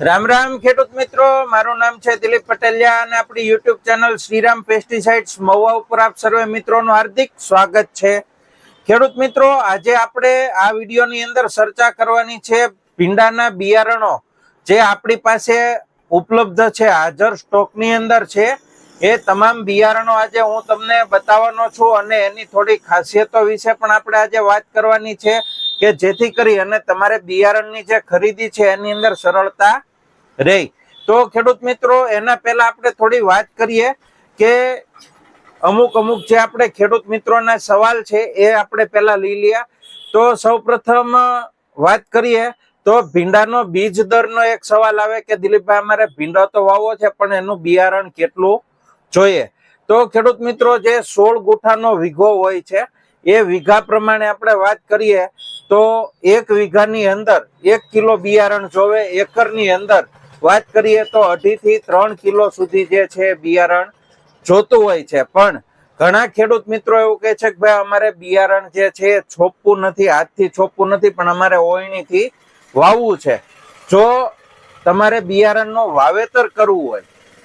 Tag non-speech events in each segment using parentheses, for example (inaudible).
રામ રામ ખેડૂત મિત્રો, મારું નામ છે દિલીપ પટેલિયા અને આપણી YouTube channel Shriram pesticides Mahuva ઉપર આપ સર્વે મિત્રોનું હાર્દિક સ્વાગત છે. ખેડૂત મિત્રો, આજે આપણે આ વિડીયોની અંદર ચર્ચા કરવાની છે ભીંડાના બિયારણો, જે આપણી પાસે ઉપલબ્ધ છે, હાજર સ્ટોકની અંદર છે. એ તમામ બિયારણો આજે હું તમને બતાવવાનો છું અને એની થોડી ખાસિયતો વિશે પણ આપણે આજે વાત કરવાની છે. કે જેથી કરી અને તમારે બિયારણની જે ખરીદી છે એની અંદર સરળતા રહે. તો ખેડૂત મિત્રો, એના પહેલા આપણે થોડી વાત કરીએ કે અમુક અમુક જે આપણે ખેડૂત મિત્રોના સવાલ છે એ આપણે પહેલા લઈ લઈએ તો સૌપ્રથમ વાત કરીએ તો ભીંડાનો બીજ દરનો એક સવાલ આવે કે દિલીપભાઈ, અમારે ભીંડો તો વાવવો છે, પણ એનું બિયારણ કેટલું જોઈએ? તો ખેડૂત મિત્રો, જે સોળ ગુઠાનો વીઘો હોય છે એ વીઘા પ્રમાણે આપણે વાત કરીએ તો એક વીઘાની અંદર એક કિલો બિયારણ જોવે, એકરની અંદર વાત કરીએ તો અઢી થી ત્રણ કિલો સુધી જે છે બિયારણ જોતું હોય છે. પણ ઘણા ખેડૂત મિત્રો એવું કહે છે કે ભાઈ, અમારે બિયારણ જે છે છોપવું નથી હાથથી છોપવું નથી, પણ અમારે ઓયણીથી વાવવું છે. જો તમારે બિયારણનું વાવેતર કરવું હોય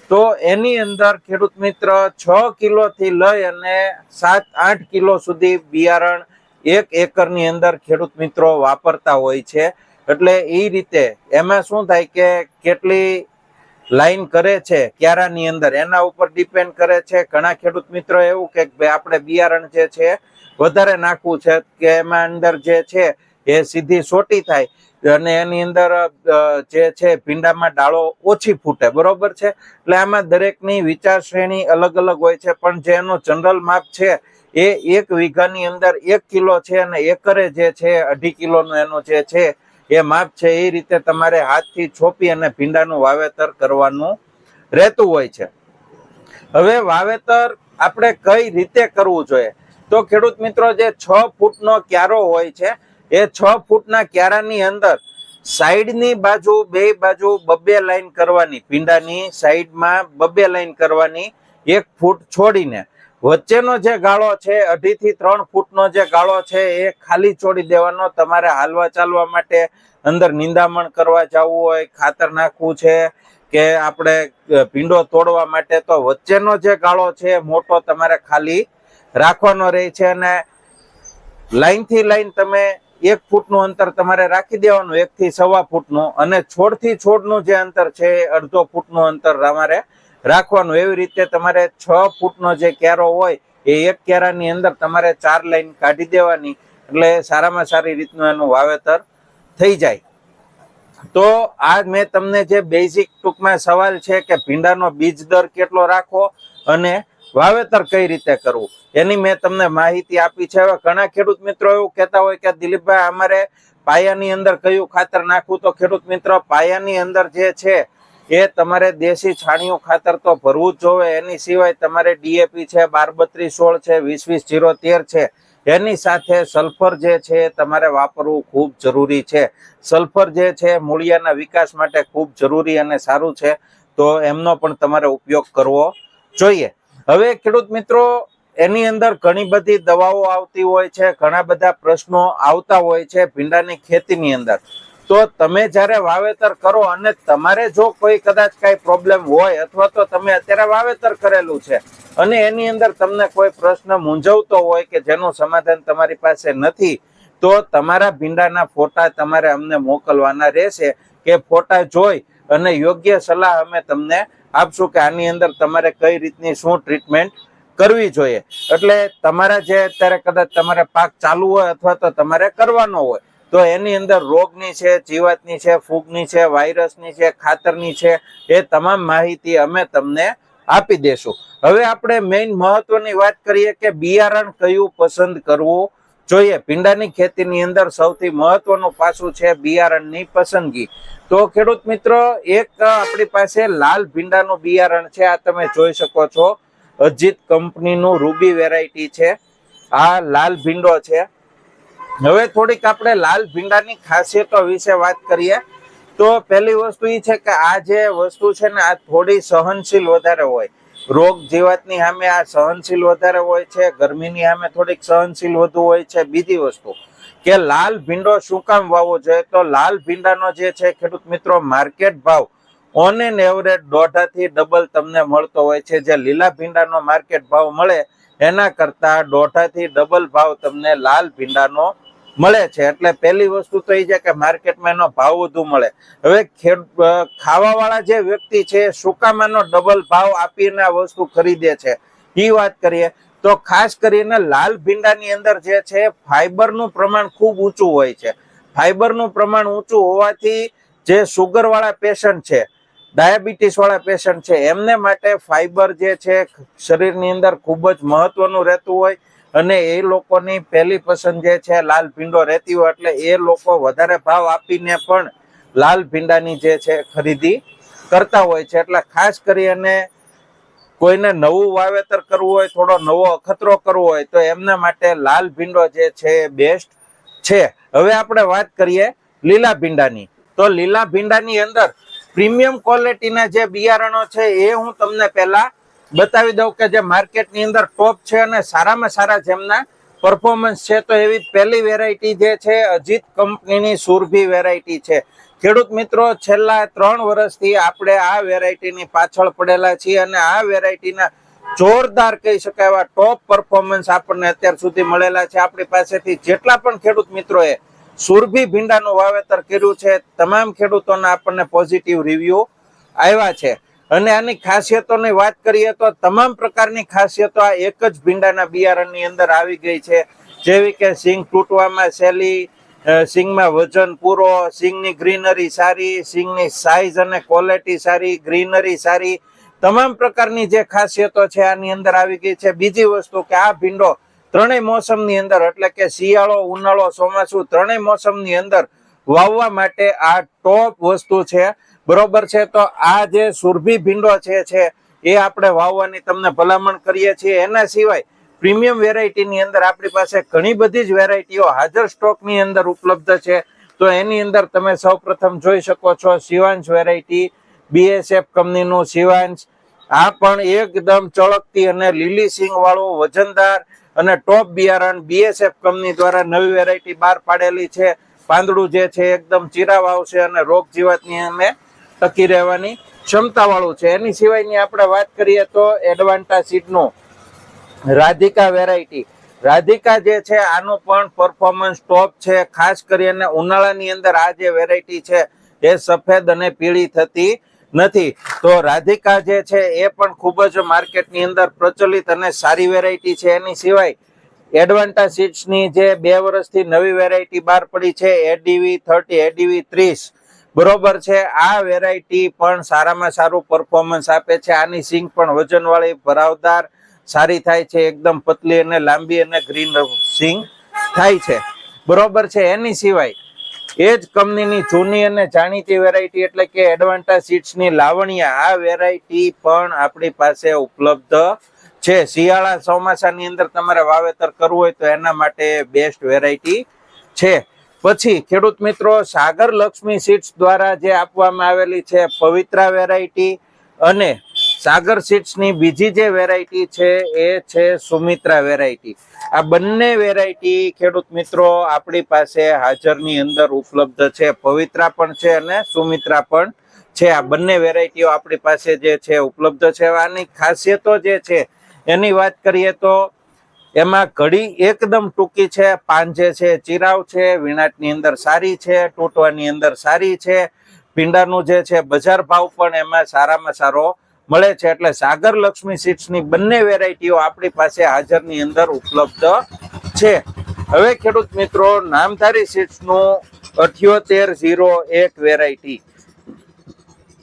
તો એની અંદર ખેડૂત મિત્ર છ કિલો થી લઈ અને સાત, આઠ કિલો સુધી બિયારણ એક એકરની અંદર ખેડૂત મિત્રો વાપરતા હોય છે. એટલે એ રીતે એમાં શું થાય કે કેટલી લાઈન કરે છે, ક્યારાની અંદર એના ઉપર ડિપેન્ડ કરે છે. ઘણા ખેડૂત મિત્રો એવું કે ભાઈ આપણે બિયારણ જે છે, વધારે નાખવું છે, કે એમાં અંદર જે છે એ સીધી સોટી થાય. અને એની અંદર જે છે ભીંડામાં ડાળો ઓછી ફૂટે. બરોબર છે? એટલે આમાં દરેકની વિચાર શ્રેણી અલગ અલગ હોય છે. પણ જે એનું જનરલ માપ છે, એ એક વીઘાની અંદર એક કિલો છે અને એકરે જે છે, અઢી કિલોનું એનું જે છે, એ માપ છે, એ રીતે તમારે હાથથી છોપી અને ભીંડાનું વાવેતર કરવાનું રહેતું હોય છે. હવે વાવેતર આપણે કઈ રીતે કરવું જોઈએ? તો ખેડૂત મિત્રો, જે છ ફૂટનો ક્યારો હોય છે એ છ ફૂટના ક્યારાની અંદર સાઈડની બાજુ બે બાજુ બબ્બે લાઈન કરવાની, પીંડાની સાઈડમાં બબ્બે લાઈન કરવાની એક ફૂટ છોડીને. વચ્ચેનો જે ગાળો છે અઢી થી ત્રણ ફૂટનો જે ગાળો છે, એ ખાલી છોડી દેવાનો. તમારે હાલવા ચાલવા માટે અંદર નિંદામણ કરવા જવું હોય, ખાતર નાખવું છે કે આપણે પીંડો તોડવા માટે, તો વચ્ચેનો જે ગાળો છે, મોટો તમારે ખાલી રાખવાનો રહે છે અને લાઈનથી લાઈન તમે એક ફૂટનું અંતર તમારે રાખી દેવાનું એક થી સવા ફૂટનું, અને છોડથી છોડનું જે અંતર છે એ અડધો ફૂટનું અંતર તમારે રાખવાનું. એવી રીતે તમારે છ ફૂટનો જે ક્યારો હોય, એ એક ક્યારાની અંદર તમારે ચાર લાઈન કાઢી દેવાની, એટલે સારામાં સારી રીતનું એનું વાવેતર થઈ જાય. તો આ મેં તમને જે બેઝિક ટૂંકમાં સવાલ છે કે ભીંડાનો બીજ દર કેટલો રાખવો અને વાવેતર કઈ રીતે કરવું? એની મેં તમને માહિતી આપી છે. હવે ઘણા ખેડૂત મિત્રો એવું કહેતા હોય કે દિલીપભાઈ, અમારે પાયાની અંદર કયું ખાતર નાખવું? તો ખેડૂત મિત્રો, પાયાની અંદર જે છે, એ તમારે દેશી છાણિયું ખાતર તો ભરવું જ જોવે. એની સિવાય તમારે ડીએપી છે બાર બત્રીસ સોળ છે, વીસ વીસ જીરો તેર છે. એની સાથે સલ્ફર જે છે તમારે વાપરવું ખૂબ જરૂરી છે. સલ્ફર જે છે, મૂળિયાના વિકાસ માટે ખૂબ જરૂરી અને સારું છે. તો એમનો પણ તમારે ઉપયોગ કરવો જોઈએ. હવે ખેડૂત મિત્રો, એની અંદર ઘણી બધી દવાઓ આવતી હોય છે, ઘણા બધા પ્રશ્નો આવતા હોય છે ભીંડાની ખેતીની અંદર. તો તમે જ્યારે વાવેતર કરો અને તમારે જો કોઈ કદાચ કઈ પ્રોબ્લેમ હોય અથવા તો તમે અત્યારે વાવેતર કરેલું છે અને એની અંદર તમને કોઈ પ્રશ્ન મૂંઝવતો હોય કે જેનું સમાધાન તમારી પાસે નથી, તો તમારા ભીંડાના ફોટા તમારે અમને મોકલવાના રહેશે કે ફોટા જોઈ અને યોગ્ય સલાહ અમે તમને આપશું કે આની અંદર તમારે કઈ રીતની શું ટ્રીટમેન્ટ કરવી જોઈએ? એટલે તમારા જે અત્યારે કદાચ તમારે પાક ચાલુ હોય અથવા તો તમારે કરવાનો હોય, તો એની અંદર રોગની છે, જીવાતની છે, ફૂગની છે, વાયરસની છે, ખાતરની છે, એ તમામ માહિતી અમે તમને આપી દેશું. હવે આપણે મેઇન મહત્વની વાત કરીએ કે બિયારણ કયું પસંદ કરવું? જોઈએ, ભીંડાની ખેતીની અંદર સૌથી મહત્વનું પાસું છે બિયારણની પસંદગી. તો ખેડૂત મિત્રો, એક આપણી પાસે લાલ ભીંડાનું બિયારણ છે, આ તમે જોઈ શકો છો. અજીત કંપનીનું રૂબી વેરાયટી છે. આ લાલ ભીંડો છે. હવે થોડીક આપણે લાલ ભીંડાની ખાસિયતો વિશે વાત કરીએ. તો પહેલી વસ્તુ એ છે કે આ જે વસ્તુ છે ને, આ થોડી સહનશીલ વધારે હોય. રોગ જીવાતની સામે આ સહનશીલ વધારે હોય છે, ગરમીની સામે થોડીક સહનશીલ વધુ હોય છે. બીજી વસ્તુ કે લાલ ભીંડો શું કામ વાવવો જોઈએ? તો લાલ ભીંડાનો જે છે, ખેડૂત મિત્રો, માર્કેટ ભાવ ઓન એન એવરેજ દોઢાથી ડબલ તમને મળતો હોય છે. જે લીલા ભીંડાનો માર્કેટ ભાવ મળે, એના કરતાં દોઢાથી ડબલ ભાવ તમને લાલ ભીંડાનો મળે છે. એટલે પહેલી વસ્તુ તો એ છે કે માર્કેટમાં એનો ભાવ વધુ મળે. હવે ખાવાવાળા જે વ્યક્તિ છે, સુકામાનો ડબલ ભાવ આપીને આ વસ્તુ ખરીદે છે. એ વાત કરીએ, તો ખાસ કરીને લાલ ભીંડાની અંદર જે છે, ફાઈબરનું પ્રમાણ ખૂબ ઊંચું હોય છે. ફાઈબરનું પ્રમાણ ઊંચું હોવાથી જે સુગર વાળા પેશન્ટ છે ડાયાબિટીસ વાળા પેશન્ટ છે, એમને માટે ફાઈબર જે છે, શરીરની અંદર ખૂબ જ મહત્વનું રહેતું હોય. અને એ લોકોની પહેલી પસંદ જે છે, લાલ ભીંડો રહેતી હોય એટલે એ લોકો વધારે ભાવ આપીને પણ લાલ ભીંડાની જે છે, ખરીદી કરતા હોય છે. એટલે ખાસ કરી અને કોઈને નવું વાવેતર કરવું હોય, થોડો નવો અખતરો કરવો હોય, તો એમના માટે લાલ ભીંડો જે છે એ બેસ્ટ છે. હવે આપણે વાત કરીએ લીલા ભીંડાની. તો લીલા ભીંડાની અંદર પ્રીમિયમ ક્વોલિટીના જે બિયારણો છે, એ હું તમને પહેલા બતાવી દઉં કે જે માર્કેટની અંદર ટોપ છે અને સારામાં સારા જેમના પરફોર્મન્સ છે, તો એવી પહેલી વેરાયટી જે છે, અજીત કંપનીની સુરભી વેરાયટી છે. ખેડૂત મિત્રો, છેલ્લા ત્રણ વર્ષથી આપણે આ વેરાયટીની પાછળ પડેલા છીએ અને આ વેરાયટીના જોરદાર કહી શકાય એવા ટોપ પરફોર્મન્સ આપણને અત્યાર સુધી મળેલા છે. આપણી પાસેથી જેટલા પણ ખેડૂત મિત્રોએ સુરભી ભીંડાનું વાવેતર કર્યું છે, તમામ ખેડૂતોના આપણને પોઝિટિવ રિવ્યુ આવ્યા છે. અને આની ખાસિયતોની વાત કરીએ તો તમામ પ્રકારની ખાસિયતો આ એક જ ભીંડાના બિયારણની અંદર આવી ગઈ છે. જેવી કે સિંગ તૂટવામાં સહેલી સિંગમાં વજન પૂરો, સિંગની ગ્રીનરી સારી, સિંગની સાઇઝ અને ક્વોલિટી સારી, ગ્રીનરી સારી, તમામ પ્રકારની જે ખાસિયતો છે આની અંદર આવી ગઈ છે. બીજી વસ્તુ કે આ ભીંડો ત્રણેય મોસમની અંદર, એટલે કે શિયાળો, ઉનાળો, ચોમાસું ત્રણેય મોસમની અંદર વાવવા માટે આ ટોપ વસ્તુ છે. બરોબર છે? તો આ જે સુરભી ભીંડો છે છે, એ આપણે વાવવાની તમને ભલામણ કરીએ છીએ. એના સિવાય પ્રીમિયમ વેરાયટીની અંદર આપણી પાસે ઘણી બધી જ વેરાયટીઓ હાજર સ્ટોકની અંદર ઉપલબ્ધ છે. તો એની અંદર તમે સૌપ્રથમ જોઈ શકો છો શિવાંશ વેરાયટી બીએસએફ કંપનીનું શિવાંશ આ પણ એકદમ ચળકતી અને લીલી સિંગ વાળું વજનદાર અને ટોપ બિયારણ બીએસએફ કંપની દ્વારા નવી વેરાયટી બહાર પાડેલી છે. પાંદડું જે છે, એકદમ ચીરાવ આવશે અને રોગ જીવાતની અમે ટકી રહેવાની ક્ષમતા વાળું છે. એની સિવાયની આપણે વાત કરીએ તો એડવાન્ટા સીટનું. રાધિકા વેરાયટી રાધિકા જે છે, આનું પણ પરફોર્મન્સ ટોપ છે. ખાસ કરીને ઉનાળાની અંદર આ જે વેરાયટી છે, એ સફેદ અને પીળી થતી નથી. તો રાધિકા જે છે, એ પણ ખૂબ જ માર્કેટની અંદર પ્રચલિત અને સારી વેરાયટી છે. એની સિવાય એડવાન્ટા સીડ્સની જે બે વર્ષથી નવી વેરાયટી બહાર પડી છે એડીવી થર્ટી એડીવી ત્રીસ બરોબર છે. આ વેરાયટી પણ સારામાં સારું પરફોર્મન્સ આપે છે. આની સિંગ પણ વજનવાળી, ભરાવદાર, સારી થાય છે. એકદમ પતલી અને લાંબી અને ગ્રીન સિંગ થાય છે. બરોબર છે. એની સિવાય એ જ કંપનીની જૂની અને જાણીતી વેરાયટી એટલે કે એડવાન્ટા સીડ્સની લાવણિયા, આ વેરાયટી પણ આપણી પાસે ઉપલબ્ધ છે. શિયાળા ચોમાસાની અંદર તમારે વાવેતર કરવું હોય તો એના માટે બેસ્ટ વેરાયટી છે. પછી ખેડૂત મિત્રો, સાગર લક્ષ્મી સીડ્સ દ્વારા જે આપવામાં આવેલી છે પવિત્રા વેરાયટી અને સાગર સીડ્સની બીજી જે વેરાયટી છે એ છે સુમિત્રા વેરાયટી. આ બંને વેરાયટી ખેડૂત મિત્રો આપણી પાસે હાજરની અંદર ઉપલબ્ધ છે. પવિત્રા પણ છે અને સુમિત્રા પણ છે. આ બંને વેરાયટીઓ આપણી પાસે જે છે ઉપલબ્ધ છે. આની ખાસિયતો જે છે, એની વાત કરીએ તો એમાં ઘડી એકદમ ટૂંકી છે, પાંજે છે, ચિરાવ છે વીણાટની અંદર સારી છે તૂટવાની અંદર સારી છે. ભીંડાનું જે છે, બજાર ભાવ પણ એમાં સારામાં સારો મળે છે. એટલે સાગર લક્ષ્મી સીડ્સની બંને વેરાયટીઓ આપણી પાસે હાજરની અંદર ઉપલબ્ધ છે. હવે ખેડૂત મિત્રો, નામધારી સીડ્સનું અઠ્યોતેર ઝીરો એક વેરાયટી.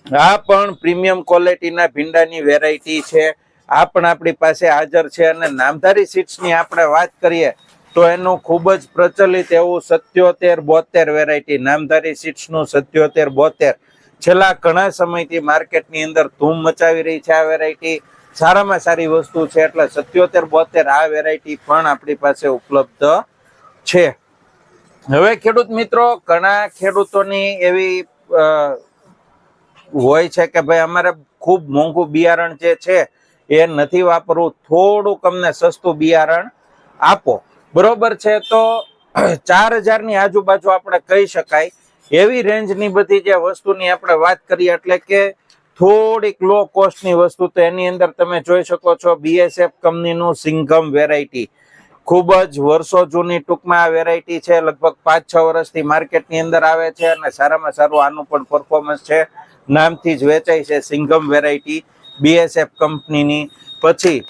આ પણ પ્રીમિયમ ક્વોલિટીના ભીંડાની વેરાયટી છે. આ પણ આપણી પાસે હાજર છે અને નામધારી સીટ્સની આપણે વાત કરીએ, તો એનું ખૂબ જ પ્રચલિત એવું સત્યોતેર બોતેર વેરાયટી નામધારી સીટ્સનું સત્યોતેર બોતેર. છેલ્લા ઘણા સમયથી માર્કેટની અંદર ધૂમ મચાવી રહી છે આ વેરાયટી સારામાં સારી વસ્તુ છે એટલે સત્યોતેર બોતેર આ વેરાયટી પણ આપણી પાસે ઉપલબ્ધ છે. હવે ખેડૂત મિત્રો, ઘણા ખેડૂતોની એવી હોય છે કે ભાઈ અમારે ખૂબ મોંઘું બિયારણ જે છે એ નથી વાપરવું. થોડુંક અમને સસ્તું બિયારણ આપો. બરોબર છે તો ચાર હજારની આજુબાજુ આપણે કહી શકાય. એવી રેન્જની બધી જે વસ્તુની આપણે વાત કરીએ એટલે કે થોડીક લો કોસ્ટની વસ્તુ તો એની અંદર તમે જોઈ શકો છો બીએસએફ કંપનીનું સિંઘમ વેરાયટી ખૂબ જ વર્ષો જૂની ટૂંકમાં આ વેરાયટી છે. લગભગ પાંચ છ વર્ષથી માર્કેટની અંદર આવે છે અને સારામાં સારું આનું પણ પરફોર્મન્સ છે. નામથી જ વેચાય છે સિંઘમ વેરાયટી બીએસએફ કંપનીની. પછી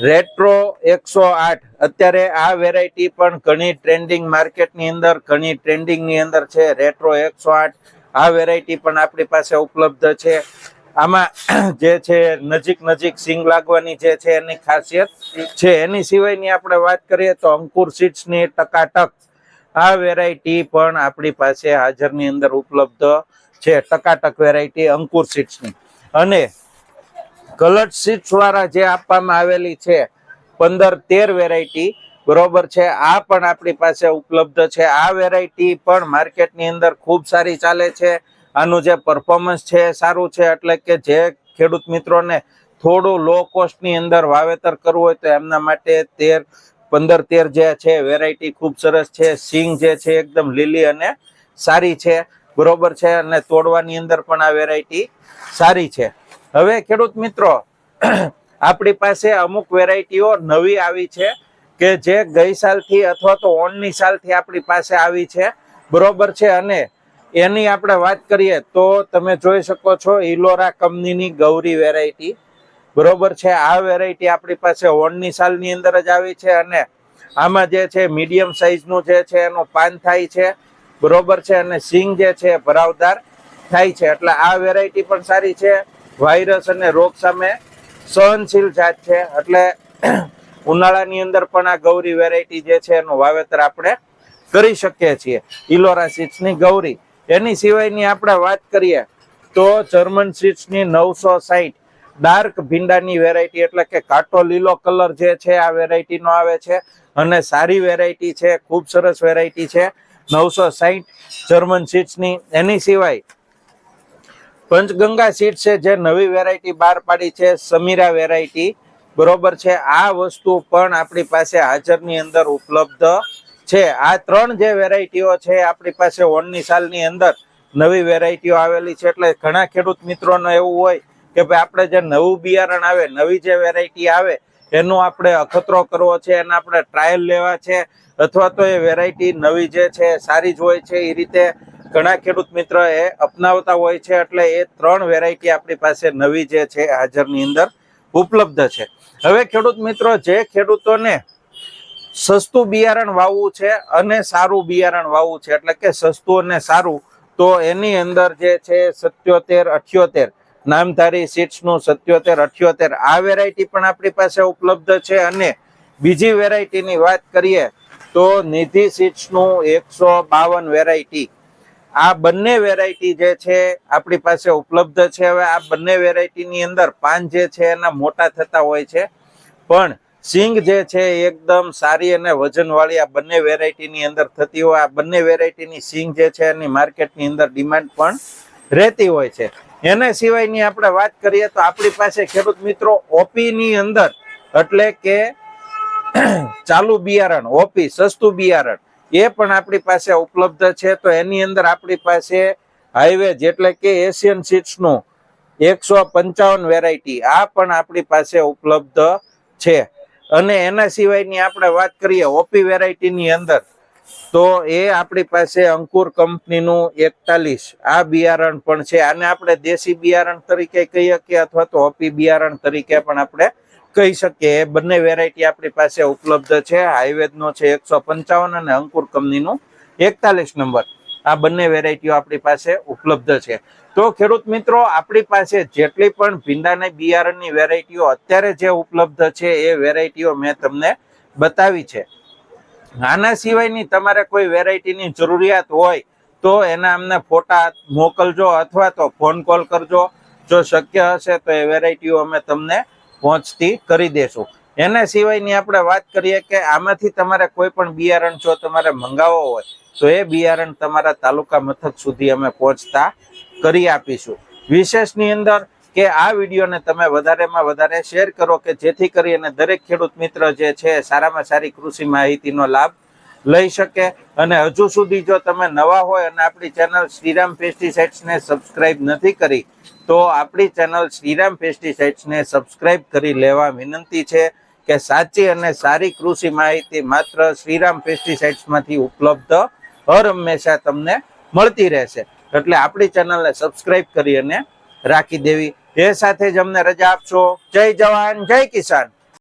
રેટ્રો એકસો આઠ. અત્યારે આ વેરાયટી પણ ઘણી ટ્રેન્ડિંગ માર્કેટની અંદર, ઘણી ટ્રેન્ડિંગની અંદર છે. રેટ્રો એકસો આઠ, આ વેરાયટી પણ આપણી પાસે ઉપલબ્ધ છે. આમાં (clears throat) જે છે, નજીક નજીક સિંગ લાગવાની જે છે, એની ખાસિયત છે. એની સિવાયની આપણે વાત કરીએ તો અંકુર સીડ્સની ટકાટક. આ વેરાયટી પણ આપણી પાસે હાજરની અંદર ઉપલબ્ધ છે. ટકાટક વેરાયટી અંકુર સીડ્સની. અને કલર સીટ્સ વાળા જે આપવામાં આવેલી છે, પંદર તેર વેરાયટી બરોબર છે? આ પણ આપણી પાસે ઉપલબ્ધ છે. આ વેરાયટી પણ માર્કેટની અંદર ખૂબ સારી ચાલે છે. આનું જે પરફોર્મન્સ છે સારું છે, એટલે કે જે ખેડૂત મિત્રોને થોડું લો કોસ્ટની અંદર વાવેતર કરવું હોય તો એમના માટે તેર, પંદર તેર જે છે વેરાયટી ખૂબ સરસ છે. સિંગ જે છે, એકદમ લીલી અને સારી છે. બરોબર છે? અને તોડવાની અંદર પણ આ વેરાયટી સારી છે. હવે ખેડૂત મિત્રો, (clears throat) આપણી પાસે અમુક વેરાયટીઓ નવી આવી છે કે જે ગઈ સાલથી અથવા તો ઓનની સાલથી આપણી પાસે આવી છે. બરોબર છે? અને એની આપણે વાત કરીએ તો તમે જોઈ શકો છો ઇલોરા કંપનીની ગૌરી વેરાયટી. બરોબર છે? આ વેરાયટી આપણી પાસે ઓનની સાલની અંદર જ આવી છે અને આમાં જે છે મીડિયમ સાઈઝનું જે છે એનું પાન થાય છે. બરોબર છે? અને સિંગ જે છે ભરાવદાર થાય છે. એટલે આ વેરાયટી પણ સારી છે. વાયરસ અને રોગ સામે સહનશીલ જાત છે. એટલે (clears throat) ઉનાળાની અંદર પણ આ ગૌરી વેરાયટી જે છે એનું વાવેતર આપણે કરી શકીએ છીએ. ઇલોરા સીડ્સની ગૌરી. એની સિવાયની આપણે વાત કરીએ તો જર્મન સીડ્સની નવસો સાહીઠ ડાર્ક ભીંડાની વેરાયટી એટલે કે કાટો લીલો કલર જે છે આ વેરાયટીનો આવે છે. અને સારી વેરાયટી છે, ખૂબ સરસ વેરાયટી છે. નવસો સાહીઠ જર્મન સીડ્સની. એની સિવાય પંચગંગા સીટ છે જે નવી વેરાયટી બહાર પાડી છે, સમીરા વેરાયટી બરોબર છે, આ વસ્તુ પણ આપણી પાસે હાજરની અંદર ઉપલબ્ધ છે. આ ત્રણ જે વેરાયટીઓ છે, આપણી પાસે ઓણની સાલની અંદર નવી વેરાયટીઓ આવેલી છે. એટલે ઘણા ખેડૂત મિત્રોને એવું હોય કે ભાઈ આપણે જે નવું બિયારણ આવે, નવી જે વેરાયટી આવે, એનો આપણે અખતરો કરવો છે, એના આપણે ટ્રાયલ લેવા છે, અથવા તો એ વેરાયટી નવી જે છે, સારી જ હોય છે, એ રીતે ઘણા ખેડૂત મિત્ર એ અપનાવતા હોય છે એટલે એ ત્રણ વેરાયટી આપણી પાસે નવી જે છે હાજરની અંદર ઉપલબ્ધ છે. હવે ખેડૂત મિત્રો, જે ખેડૂતોને સસ્તું બિયારણ વાવવું છે અને સારું બિયારણ વાવવું છે, એટલે કે સસ્તું અને સારું, તો એની અંદર જે છે સત્યોતેર, અઠ્યોતેર, નામધારી સીટ્સનું સત્યોતેર, અઠ્યોતેર, આ વેરાયટી પણ આપણી પાસે ઉપલબ્ધ છે. અને બીજી વેરાયટીની વાત કરીએ, તો નિધિ સીટ્સનું એકસો બાવન વેરાયટી આ બંને વેરાયટી જે છે, આપણી પાસે ઉપલબ્ધ છે. હવે આ બંને વેરાયટીની અંદર પાન જે છે, એના મોટા થતા હોય છે. પણ સિંગ જે છે એકદમ સારી અને વજનવાળી આ બંને વેરાયટીની અંદર થતી હોય. આ બંને વેરાયટીની સિંગ જે છે, એની માર્કેટની અંદર ડિમાન્ડ પણ રહેતી હોય છે. એના સિવાયની આપણે વાત કરીએ તો આપણી પાસે ખેડૂત મિત્રો ઓપી ની અંદર એટલે કે ચાલુ બિયારણ ઓપી સસ્તું બિયારણ એ પણ આપણી પાસે ઉપલબ્ધ છે. તો એની અંદર આપણી પાસે હાઈવેજ એટલે કે એશિયન સીટ્સનું એકસો પંચાવન વેરાયટી આ પણ આપણી પાસે ઉપલબ્ધ છે. અને એના સિવાયની આપણે વાત કરીએ ઓપી વેરાયટીની અંદર, તો એ આપણી પાસે અંકુર કંપનીનું એકતાલીસ, આ બિયારણ પણ છે. આને આપણે દેશી બિયારણ તરીકે કહી શકીએ અથવા તો ઓપી બિયારણ તરીકે પણ આપણે કહી શકીએ બંને વેરાયટી આપણી પાસે ઉપલબ્ધ છે. હાઈવેજનો છે એકસો પંચાવન અને અંકુર કંપનીનું એકતાલીસ નંબર. આ બંને વેરાયટીઓ આપણી પાસે ઉપલબ્ધ છે. તો ખેડૂત મિત્રો, આપણી પાસે જેટલી પણ ભીંડાને બિયારણની વેરાયટીઓ અત્યારે જે ઉપલબ્ધ છે, એ વેરાયટીઓ મેં તમને બતાવી છે. આના સિવાયની તમારે કોઈ વેરાયટીની જરૂરિયાત હોય, તો એના અમને ફોટા મોકલજો અથવા તો ફોન કોલ કરજો. જો શક્ય હશે તો એ વેરાયટીઓ અમે તમને પહોંચતી કરી દેશું. એના સિવાયની આપણે વાત કરીએ કે આમાંથી તમારે કોઈ પણ બિયારણ જો તમારે મંગાવવો હોય, તો એ બિયારણ તમારા તાલુકા મથક સુધી અમે પહોંચતા કરી આપીશું. વિશેષની અંદર કે આ વિડીયોને તમે વધારેમાં વધારે શેર કરો કે જેથી કરીને દરેક ખેડૂત મિત્ર જે છે સારામાં સારી કૃષિ માહિતીનો લાભ લઈ શકે. અને હજુ સુધી જો તમે નવા હોય અને આપણી ચેનલ શ્રીરામ પેસ્ટિસાઇડ્સને સબસ્ક્રાઇબ નથી કરી તો આપણી ચેનલ શ્રીરામ પેસ્ટિસાઇડ્સને સબસ્ક્રાઇબ કરી લેવા વિનંતી છે કે સાચી અને સારી કૃષિ માહિતી માત્ર શ્રીરામ પેસ્ટિસાઇડ્સમાંથી ઉપલબ્ધ હર હંમેશા તમને મળતી રહેશે. એટલે આપણી ચેનલને સબસ્ક્રાઇબ કરી અને રાખી દેવી. એ સાથે જ અમને રજા આપશો. જય જવાન, જય કિસાન.